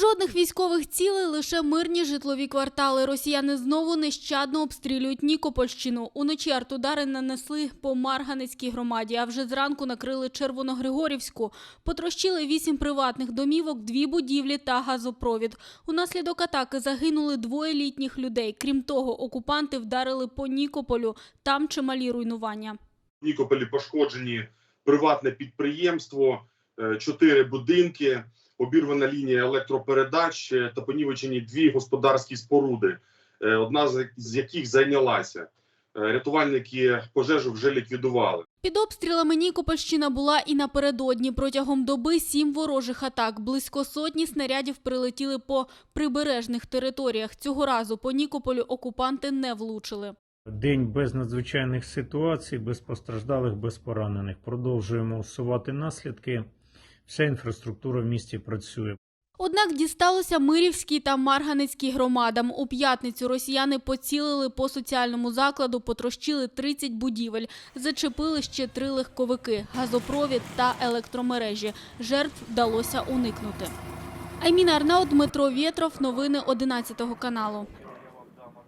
Жодних військових цілей, лише мирні житлові квартали. Росіяни знову нещадно обстрілюють Нікопольщину. Уночі артудари нанесли по Марганецькій громаді, а вже зранку накрили Червоногригорівську. Потрощили вісім приватних домівок, дві будівлі та газопровід. Унаслідок атаки загинули двоє літніх людей. Крім того, окупанти вдарили по Нікополю. Там чималі руйнування. В Нікополі пошкоджені приватне підприємство, е, чотири будинки, обірвана лінія електропередач е, та понівечені дві господарські споруди, е, одна з- яких зайнялася. Е, Рятувальники пожежу вже ліквідували. Під обстрілами Нікопольщина була і напередодні. Протягом доби сім ворожих атак. Близько сотні снарядів прилетіли по прибережних територіях. Цього разу по Нікополю окупанти не влучили. День без надзвичайних ситуацій, без постраждалих, без поранених. Продовжуємо усувати наслідки. Вся інфраструктура в місті працює. Однак дісталося Мирівській та Марганецькій громадам. У п'ятницю росіяни поцілили по соціальному закладу, потрощили 30 будівель, зачепили ще три легковики, газопровід та електромережі. Жертв вдалося уникнути. Айміна Арнаут, Дмитро Вєтров. Новини 11 каналу.